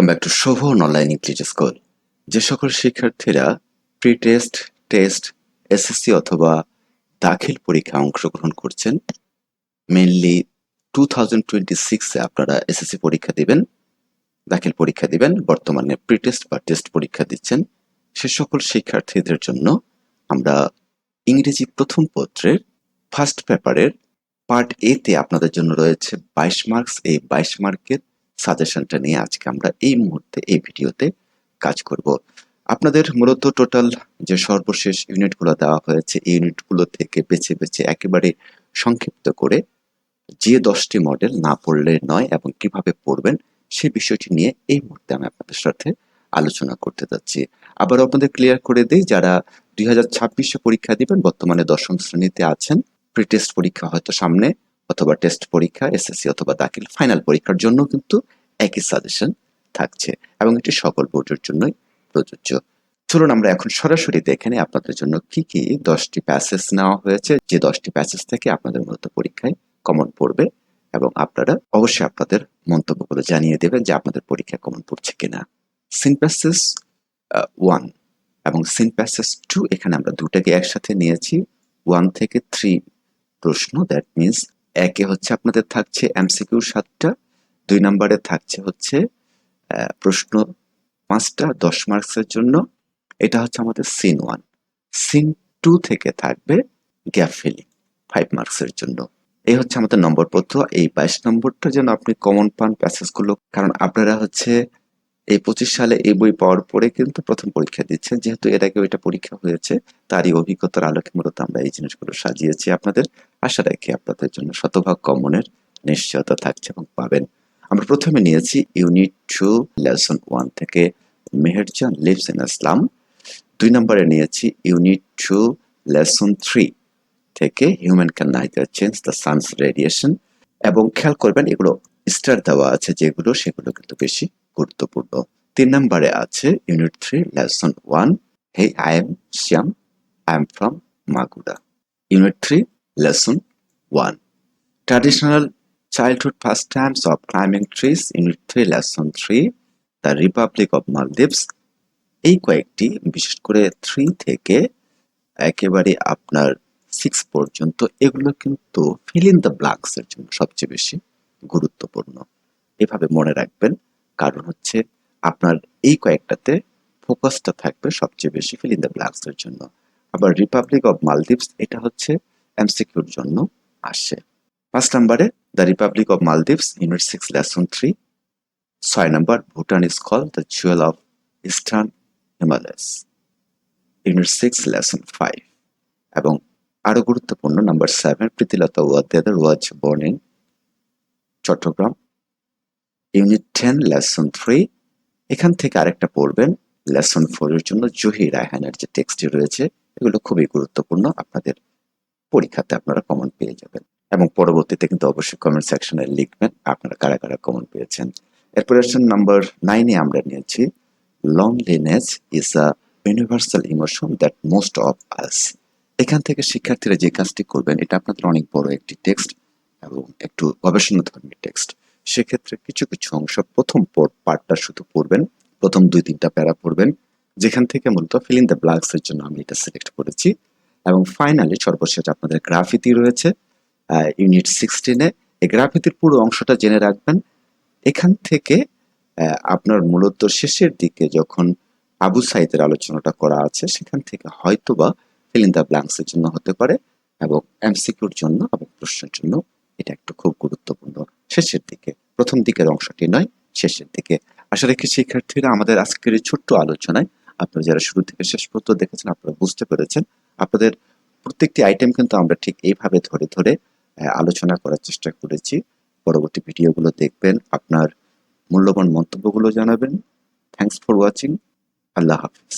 Welcome back to Shovon online English school যে সকল শিক্ষার্থীরা প্রি টেস্ট টেস্ট এসএসসি অথবা দাখিল পরীক্ষায় অংশগ্রহণ করছেন মেনলি টু থাউজেন্ড টোয়েন্টি সিক্সে আপনারা এসএসসি পরীক্ষা দিবেন, দাখিল পরীক্ষা দিবেন, বর্তমানে প্রি টেস্ট বা টেস্ট পরীক্ষা দিচ্ছেন। সে সকল শিক্ষার্থীদের জন্য আমরা ইংরেজি প্রথম পত্রের ফার্স্ট পেপারের পার্ট এতে আপনাদের জন্য রয়েছে বাইশ মার্কস এই বাইশ মার্কের সাজেশনটা নিয়ে আজকে আমরা এই মুহূর্তে, এই ভিডিওতে কাজ করব। আপনাদের মূলত টোটাল যে সর্বশেষ ইউনিটগুলো দেওয়া হয়েছে, এই ইউনিটগুলো থেকে বেছে বেছে একেবারে সংক্ষিপ্ত করে যে দশটি মডেল না পড়লে নয় এবং কীভাবে পড়বেন, সে বিষয়টি নিয়ে এই মুহূর্তে আমি আপনাদের সাথে আলোচনা করতে যাচ্ছি। আবার আপনাদের ক্লিয়ার করে দিই, যারা দুই হাজার ছাব্বিশে পরীক্ষা দিবেন, বর্তমানে দশম শ্রেণীতে আছেন প্রি টেস্ট পরীক্ষা হয়তো সামনে অথবা টেস্ট পরীক্ষা এসএসসি অথবা দাখিল ফাইনাল পরীক্ষার জন্য কিন্তু একই সাজেশন থাকছে এবং এটি সকল বোর্ডের জন্যই প্রযোজ্য। চলুন আমরা এখন সরাসরি দেখে নিই আপনাদের জন্য কি কি দশটি প্যাসেজ নেওয়া হয়েছে। যে দশটি প্যাসেজ থেকে আপনাদের মূলত পরীক্ষায় কমন পড়বে এবং আপনারা অবশ্যই আপনাদের মন্তব্যগুলো জানিয়ে দেবেন যে আপনাদের পরীক্ষা কমন পড়ছে কিনা। সিন প্যাসেজ ওয়ান এবং সিন প্যাসেজ টু এখানে আমরা দুটাকে একসাথে নিয়েছি। ওয়ান থেকে থ্রি প্রশ্ন দ্যাট মিনস একে হচ্ছে আপনাদের থাকছে এমসিকিউ সাতটা, দুই নম্বরে থাকছে হচ্ছে প্রশ্ন পাঁচটা, দশ মার্কসের জন্য। এটা হচ্ছে আমাদের সিন ওয়ান। সিন টু থেকে থাকবে গ্যাপ ফিলিং, ফাইভ মার্কসের জন্য। এই হচ্ছে আমাদের নম্বরপত্র এই বাইশ নম্বরটা যেন আপনি কমন পান প্যাসেজগুলো, কারণ আপনারা হচ্ছে এই পঁচিশ সালে এই বই পাওয়ার পরে কিন্তু প্রথম পরীক্ষা দিচ্ছেন। যেহেতু এর আগে ওইটা পরীক্ষা হয়েছে, তারই অভিজ্ঞতার আলোকে মূলত আমরা এই জিনিসগুলো সাজিয়েছি আপনাদের। আশা রাখি আপনাদের জন্য শতভাগ কমনের নিশ্চয়তা থাকছে এবং পাবেন। আমরা প্রথমে নিয়েছি ইউনিট টু লেসন ওয়ান থেকে মেহেরজান লিভস ইন ইসলাম দুই নম্বরে নিয়েছি ইউনিট টু লেসন থ্রি থেকে human can neither change the sun's radiation এবং খেয়াল করবেন এগুলো স্টার দেওয়া আছে যেগুলো সেগুলো কিন্তু বেশি গুরুত্বপূর্ণ। তিন নম্বরে আছে unit three lesson one hey I am Shyam I am from Magura unit three one traditional childhood first times of climbing trees unit three lesson three the republic of Maldives এই কয়েকটি, বিশেষ করে থ্রি থেকে একেবারে আপনার six পর্যন্ত, এগুলো কিন্তু ফিল ইন দ্য ব্ল্যাঙ্কস এর জন্য সবচেয়ে বেশি গুরুত্বপূর্ণ। এভাবে মনে রাখবেন, কারণ হচ্ছে আপনার এই কয়েকটাতে ফোকাসটা থাকবে সবচেয়ে বেশি ফিল ইন দ্য ব্ল্যাঙ্কস এর জন্য। আবার রিপাবলিক অফ মালদ্বীপস এটা হচ্ছে এমসিকিউর জন্য আসে। পাঁচ নম্বরে the republic of Maldives unit six lesson three ছয় নম্বর Bhutan is call the jewel of eastern Himalayas unit six lesson five এবং আরও গুরুত্বপূর্ণ number seven Pritilata Waddedar was born Chattogram. Unit ten lesson three এখান থেকে আরেকটা পড়বেন। Lesson four এর জন্য জহি রায়হানের যে টেক্সটটি রয়েছে, এগুলো খুবই গুরুত্বপূর্ণ, আপনাদের পরীক্ষাতে আপনারা কমন পেয়ে যাবেন। এবং পরবর্তীতে কিন্তু অবশ্যই কমেন্ট সেকশনে লিখবেন আপনারা কারা কারা কমন পেয়েছেন। এরপরে আসছেন নাম্বার নাইনে আমরা নিয়েছি loneliness is a universal emotion that most of us এখান থেকে শিক্ষার্থীরা যে কাজটি করবেন, এটা আপনাদের অনেক বড় একটি টেক্সট এবং একটু গবেষণা ধর্মী টেক্সট সেক্ষেত্রে কিছু কিছু অংশ প্রথম পার্টটা শুধু পড়বেন, প্রথম দুই তিনটা প্যারা পড়বেন, যেখান থেকে মূলত ফিল দ্য ব্ল্যাঙ্কস এর জন্য আমি এটা সিলেক্ট করেছি। এবং ফাইনালি সর্বশেষ আপনাদের গ্রাফিতি রয়েছে ইউনিট সিক্সটিনে এই গ্রাফিতির পুরো অংশটা জেনে রাখবেন। এখান থেকে আপনার মূলত শেষের দিকে যখন আবু সাইদের আলোচনাটা করা আছে, সেখান থেকে হয়তোবা ফিল ইন দ্য ব্ল্যাঙ্কস এর জন্য হতে পারে এবং এমসিকিউর জন্য এবং প্রশ্নের জন্য এটা একটু খুব গুরুত্বপূর্ণ। শেষের দিকে, প্রথম দিকের অংশটি নয়, শেষের দিকে। আশা রাখি শিক্ষার্থীরা আমাদের আজকের এই ছোট্ট আলোচনায় আপনারা যারা শুরু থেকে শেষ পর্যন্ত দেখেছেন, আপনারা বুঝতে পেরেছেন আপনাদের প্রত্যেকটি আইটেম কিন্তু আমরা ঠিক এইভাবে ধরে ধরে আলোচনা করার চেষ্টা করেছি। পরবর্তী ভিডিওগুলো দেখবেন, আপনার মূল্যবান মন্তব্যগুলো জানাবেন। থ্যাংকস ফর ওয়াচিং আল্লাহ হাফিজ।